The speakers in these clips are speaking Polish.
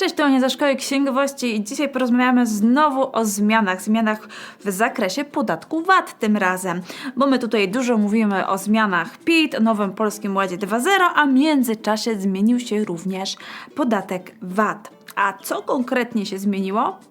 Cześć, to Ania ze Szkoły Księgowości i dzisiaj porozmawiamy znowu o zmianach, zmianach w zakresie podatku VAT tym razem, bo my tutaj dużo mówimy o zmianach PIT, o Nowym Polskim Ładzie 2.0, a w międzyczasie zmienił się również podatek VAT. A co konkretnie się zmieniło?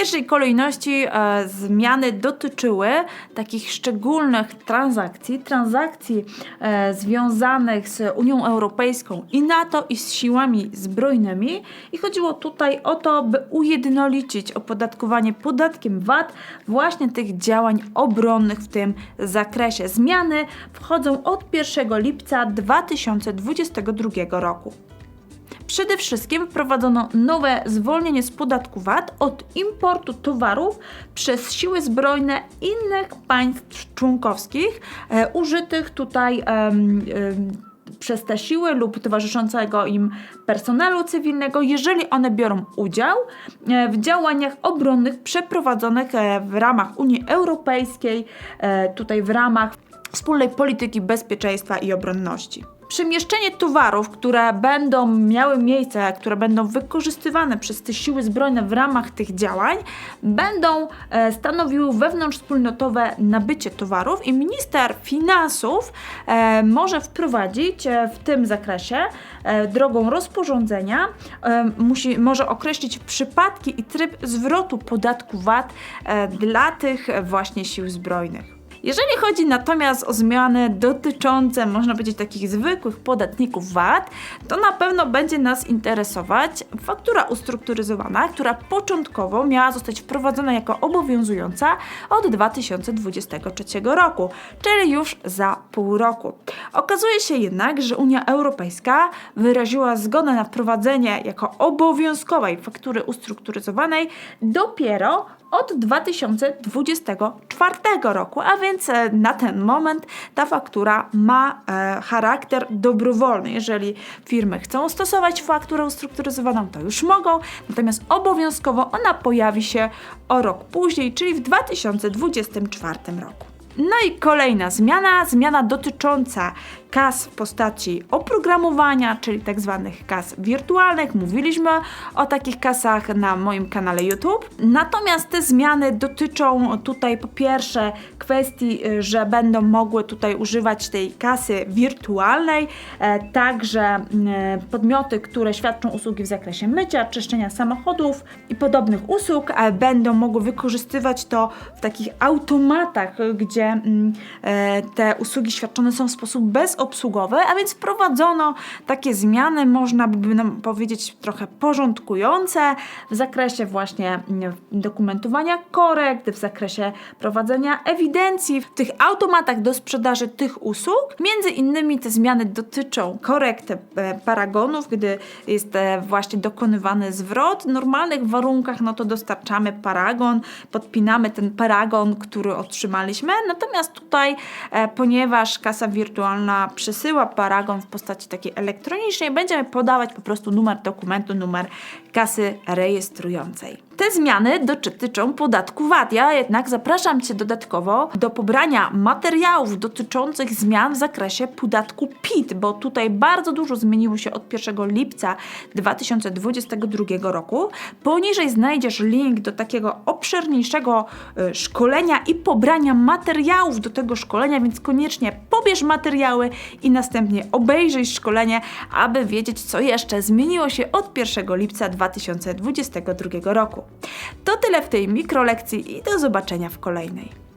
Pierwszej kolejności e, zmiany dotyczyły takich szczególnych transakcji, transakcji e, związanych z Unią Europejską i NATO i z siłami zbrojnymi. I chodziło tutaj o to, by ujednolicić opodatkowanie podatkiem VAT właśnie tych działań obronnych w tym zakresie. Zmiany wchodzą od 1 lipca 2022 roku. Przede wszystkim wprowadzono nowe zwolnienie z podatku VAT od importu towarów przez siły zbrojne innych państw członkowskich, e, użytych tutaj przez te siły lub towarzyszącego im personelu cywilnego, jeżeli one biorą udział e, w działaniach obronnych przeprowadzonych e, w ramach Unii Europejskiej, e, tutaj w ramach wspólnej polityki bezpieczeństwa i obronności. Przemieszczenie towarów, które będą miały miejsce, które będą wykorzystywane przez te siły zbrojne w ramach tych działań, będą e, stanowiły wewnątrzwspólnotowe nabycie towarów i minister finansów e, może wprowadzić e, w tym zakresie e, drogą rozporządzenia, e, musi, może określić przypadki i tryb zwrotu podatku VAT e, dla tych właśnie sił zbrojnych. Jeżeli chodzi natomiast o zmiany dotyczące, można powiedzieć, takich zwykłych podatników VAT, to na pewno będzie nas interesować faktura ustrukturyzowana, która początkowo miała zostać wprowadzona jako obowiązująca od 2023 roku, czyli już za pół roku. Okazuje się jednak, że Unia Europejska wyraziła zgodę na wprowadzenie jako obowiązkowej faktury ustrukturyzowanej dopiero od 2024 roku, a więc e, na ten moment ta faktura ma e, charakter dobrowolny. Jeżeli firmy chcą stosować fakturę ustrukturyzowaną, to już mogą, natomiast obowiązkowo ona pojawi się o rok później, czyli w 2024 roku. No i kolejna zmiana, zmiana dotycząca kas w postaci oprogramowania, czyli tak zwanych kas wirtualnych. Mówiliśmy o takich kasach na moim kanale YouTube. Natomiast te zmiany dotyczą tutaj po pierwsze kwestii, że będą mogły tutaj używać tej kasy wirtualnej, e, także y, podmioty, które świadczą usługi w zakresie mycia, czyszczenia samochodów i podobnych usług, e, będą mogły wykorzystywać to w takich automatach, y, mm, e, te usługi świadczone są w sposób bezobsługowy, a więc wprowadzono takie zmiany, można by nam powiedzieć trochę porządkujące w zakresie właśnie mm, dokumentowania korekt, w zakresie prowadzenia ewidencji w tych automatach do sprzedaży tych usług. Między innymi te zmiany dotyczą korekt e, paragonów, gdy jest e, właśnie dokonywany zwrot. W normalnych warunkach no to dostarczamy paragon, podpinamy ten paragon, który otrzymaliśmy. Natomiast tutaj, e, ponieważ kasa wirtualna przesyła paragon w postaci takiej elektronicznej, będziemy podawać po prostu numer dokumentu, numer kasy rejestrującej. Te zmiany dotyczą podatku VAT. Ja jednak zapraszam Cię dodatkowo do pobrania materiałów dotyczących zmian w zakresie podatku PIT, bo tutaj bardzo dużo zmieniło się od 1 lipca 2022 roku. Poniżej znajdziesz link do takiego obszerniejszego y, szkolenia i pobrania materiałów do tego szkolenia, więc koniecznie pobierz materiały i następnie obejrzyj szkolenie, aby wiedzieć, co jeszcze zmieniło się od 1 lipca 2022 roku. To tyle w tej mikrolekcji i do zobaczenia w kolejnej.